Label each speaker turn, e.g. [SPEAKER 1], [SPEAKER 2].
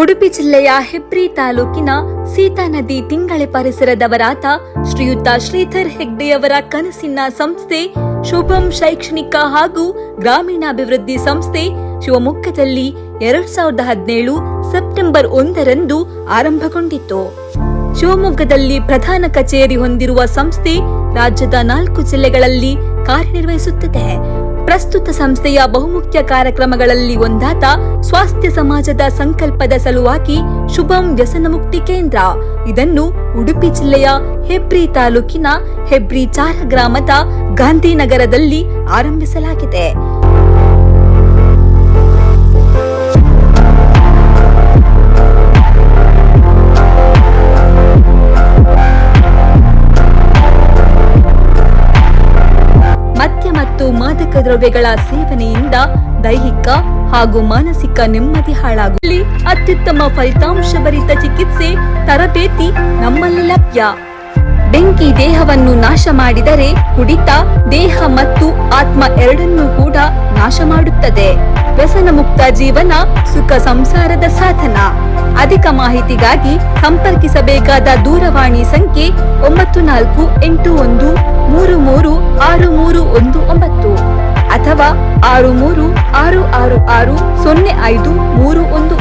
[SPEAKER 1] ಉಡುಪಿ ಜಿಲ್ಲೆಯ ಹೆಬ್ರಿ ತಾಲೂಕಿನ ಸೀತಾ ನದಿ ತಿಂಗಳೆ ಪರಿಸರದವರಾದ ಶ್ರೀಯುತ ಶ್ರೀಧರ್ ಹೆಗ್ಡೆಯವರ ಕನಸಿನ ಸಂಸ್ಥೆ ಶುಭಂ ಶೈಕ್ಷಣಿಕ ಹಾಗೂ ಗ್ರಾಮೀಣಾಭಿವೃದ್ಧಿ ಸಂಸ್ಥೆ ಶಿವಮೊಗ್ಗದಲ್ಲಿ ಎರಡ್ ಸಾವಿರದ ಹದಿನೇಳು ಸೆಪ್ಟೆಂಬರ್ ಒಂದರಂದು ಆರಂಭಗೊಂಡಿತು ಶಿವಮೊಗ್ಗದಲ್ಲಿ ಪ್ರಧಾನ ಕಚೇರಿ ಹೊಂದಿರುವ ಸಂಸ್ಥೆ ರಾಜ್ಯದ ನಾಲ್ಕು ಜಿಲ್ಲೆಗಳಲ್ಲಿ ಕಾರ್ಯನಿರ್ವಹಿಸುತ್ತಿದೆ. ಪ್ರಸ್ತುತ ಸಂಸ್ಥೆಯ ಬಹುಮುಖ್ಯ ಕಾರ್ಯಕ್ರಮಗಳಲ್ಲಿ ಒಂದಾದ ಸ್ವಾಸ್ಥ್ಯ ಸಮಾಜದ ಸಂಕಲ್ಪದ ಸಲುವಾಗಿ ಶುಭಂ ವ್ಯಸನ ಮುಕ್ತಿ ಕೇಂದ್ರ. ಇದನ್ನು ಉಡುಪಿ ಜಿಲ್ಲೆಯ ಹೆಬ್ರಿ ತಾಲೂಕಿನ ಹೆಬ್ರಿ ಚಾರ ಗ್ರಾಮದ ಗಾಂಧಿನಗರದಲ್ಲಿ ಆರಂಭಿಸಲಾಗಿದೆ. ಮತ್ತು ಮಾದಕ ದ್ರವ್ಯಗಳ ಸೇವನೆಯಿಂದ ದೈಹಿಕ ಹಾಗೂ ಮಾನಸಿಕ ನೆಮ್ಮದಿ ಹಾಳಾಗುವಲ್ಲಿ ಅತ್ಯುತ್ತಮ ಫಲಿತಾಂಶಭರಿತ ಚಿಕಿತ್ಸೆ, ತರಬೇತಿ ನಮ್ಮಲ್ಲಿ ಲಭ್ಯ. ಬೆಂಕಿ ದೇಹವನ್ನು ನಾಶ ಮಾಡಿದರೆ ಕುಡಿತ, ದೇಹ ಮತ್ತು ಆತ್ಮ ಎರಡನ್ನೂ ಕೂಡ ನಾಶ ಮಾಡುತ್ತದೆ. ವ್ಯಸನ ಮುಕ್ತ ಜೀವನ, ಸುಖ ಸಂಸಾರದ ಸಾಧನ. ಅಧಿಕ ಮಾಹಿತಿಗಾಗಿ ಸಂಪರ್ಕಿಸಬೇಕಾದ ದೂರವಾಣಿ ಸಂಖ್ಯೆ ಒಂಬತ್ತು ನಾಲ್ಕು ಎಂಟು ಒಂದು ಮೂರು ಮೂರು ಆರು ಮೂರು ಒಂದು ಒಂಬತ್ತು ಅಥವಾ ಆರು ಮೂರು ಆರು ಆರು ಆರು ಸೊನ್ನೆ ಐದು ಮೂರು ಒಂದು